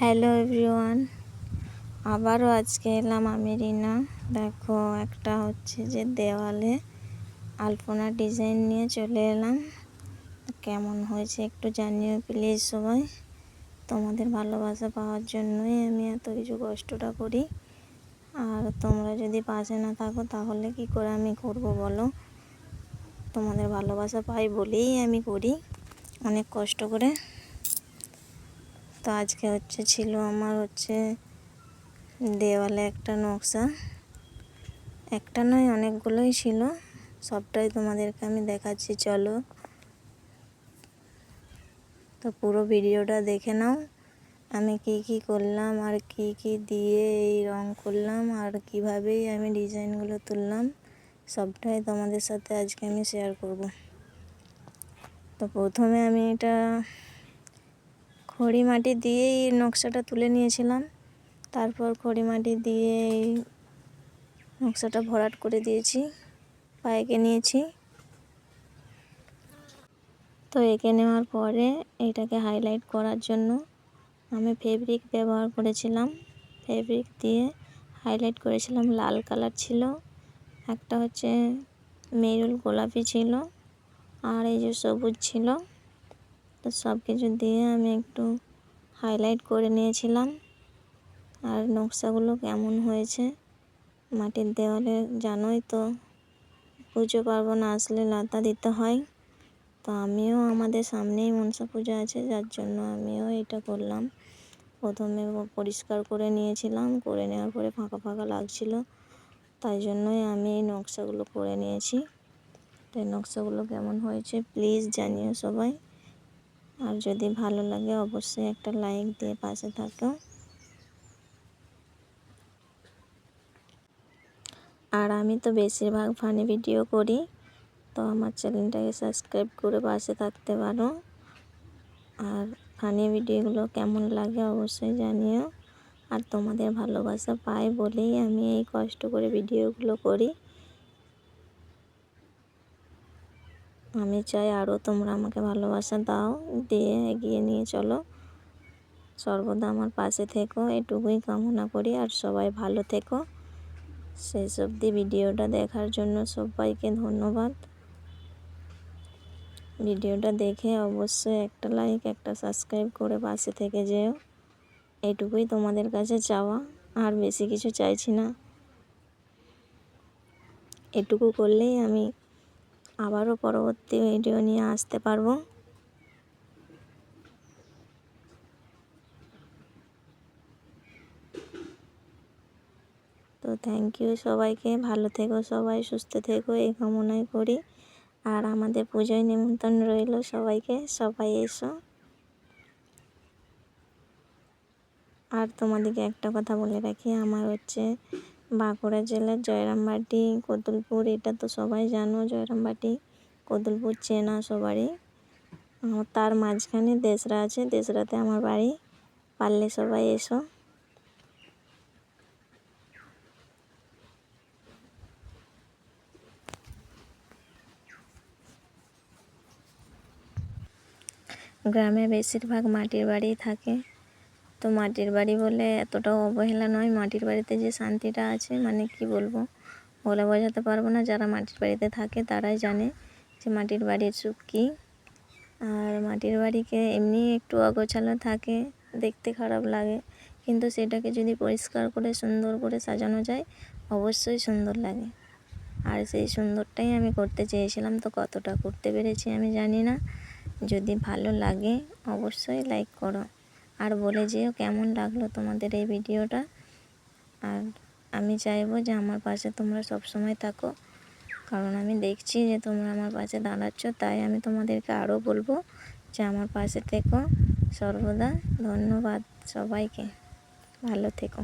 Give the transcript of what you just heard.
Hello everyone আবারও আজকে এলাম আমি রিনা। দেখো, একটা হচ্ছে যে দেওয়ালে আলপনা ডিজাইন নিয়ে চলে এলাম। কেমন হয়েছে একটু জানিও প্লিজ সবাই। তোমাদের ভালোবাসা পাওয়ার জন্যই আমি এত কিছু কষ্টটা করি। আর তোমরা যদি পাশে না থাকো, তাহলে কি করে আমি করব বলো? তোমাদের ভালোবাসা পাই বলেই আমি করি। অনেক কষ্ট করে। তো আজকে হচ্ছে ছিল আমার হচ্ছে দেওয়ালে একটা নকশা। একটা নয়, অনেকগুলোই ছিল। সবটাই তোমাদেরকে আমি দেখাচ্ছি, চলো। তো পুরো ভিডিওটা দেখে নাও। আমি কি কি করলাম, আর কি কি দিয়ে এই রং করলাম, আর কিভাবেই আমি ডিজাইনগুলো তুললাম, সবটাই তোমাদের সাথে আজকে আমি শেয়ার করব। তো প্রথমে আমি এটা খড়ি মাটি দিয়েই নকশাটা তুলে নিয়েছিলাম। তারপর খড়ি মাটি দিয়ে নকশাটা ভরাট করে দিয়েছি এঁকে নিয়েছি। তো এঁকে নেওয়ার পরে এটাকে হাইলাইট করার জন্য আমি ফেব্রিক ব্যবহার করেছিলাম। ফেব্রিক দিয়ে হাইলাইট করেছিলাম, লাল কালার ছিল, একটা হচ্ছে মেরুল গোলাপি ছিল, আর এই যে সবুজ ছিল। তো সব কিছু দিয়ে আমি একটু হাইলাইট করে নিয়েছিলাম। আর নকশাগুলো কেমন হয়েছে? মাটির দেওয়ালে জানোই তো, পুজো পার্বণ আসলে লতা দিতে হয়। তো আমিও আমাদের সামনেই মনসা পুজো আছে, যার জন্য আমিও এটা করলাম। প্রথমে পরিষ্কার করে নিয়েছিলাম, করে নেওয়ার পরে ফাঁকা ফাঁকা লাগছিল। তাই জন্যই আমি এই নকশাগুলো করে নিয়েছি। তো এই নকশাগুলো কেমন হয়েছে প্লিজ জানিও সবাই। আর যদি ভালো লাগে অবশ্যই একটা লাইক দিয়ে পাশে থাকো। আর আমি তো বেশিরভাগ ফানি ভিডিও করি, তো আমার চ্যানেলটাকে সাবস্ক্রাইব করে পাশে থাকতে পারো। আর ফানি ভিডিওগুলো কেমন লাগে অবশ্যই জানিও। আর তোমাদের ভালোবাসা পাই বলেই আমি এই কষ্ট করে ভিডিওগুলো করি। আমি চাই আরও তোমরা আমাকে ভালোবাসা দাও, দিয়ে এগিয়ে নিয়ে চলো। সর্বদা আমার পাশে থেকো, এটুকুই কামনা করি, আর সবাই ভালো থেকো। শেষ অবধি ভিডিওটা দেখার জন্য সবাইকে ধন্যবাদ। ভিডিওটা দেখে অবশ্যই একটা লাইক একটা সাবস্ক্রাইব করে পাশে থেকে যেও। এটুকুই তোমাদের কাছে চাওয়া, আর বেশি কিছু চাইছি না। এটুকু করলেই আমি আবারও পরবর্তী ভিডিও নিয়ে আসতে পারব। তো থ্যাংক ইউ সবাইকে, ভালো থেকো সবাই, সুস্থ থেকো, এই কামনাই করি। আর আমাদের পুজোয় নিমন্ত্রণ রইল সবাইকে, সবাই এসো। আর তোমাদেরকে একটা কথা বলে রাখি, আমার হচ্ছে বাঁকুড়া জেলার জয়রামবাটি, কতুলপুর, এটা তো সবাই জানো, জয়রামবাটি, কতুলপুর চেনা সবারই। তার মাঝখানে দেশরা আছে দেশরাতে আমার বাড়ি। পারলে সবাই এসো। গ্রামে বেশিরভাগ মাটির বাড়ি থাকে। তো মাটির বাড়ি বলে এতটাও অবহেলা নয়। মাটির বাড়িতে যে শান্তিটা আছে মানে কি বলব? বলে বোঝাতে পারব না। যারা মাটির বাড়িতে থাকে, তারাই জানে যে মাটির বাড়ির সুখ কী। আর মাটির বাড়িকে এমনি একটু অগোছালো থাকে, দেখতে খারাপ লাগে। কিন্তু সেটাকে যদি পরিষ্কার করে, সুন্দর করে সাজানো যায়, অবশ্যই সুন্দর লাগে। আর সেই সুন্দরটাই আমি করতে চেয়েছিলাম, তো কতটা করতে পেরেছি আমি জানি না। যদি ভালো লাগে, অবশ্যই লাইক করো। আর বলে যেও কেমন লাগল তোমাদের এই ভিডিওটা। আর আমি চাইব যে আমার পাশে তোমরা সব সময় থাকো। কারণ আমি দেখছি যে তোমরা আমার পাশে দাঁড়াচ্ছ, তাই আমি তোমাদেরকে আরও বলব যে আমার পাশে থেকো। সর্বদা ধন্যবাদ সবাইকে। ভালো থেকো।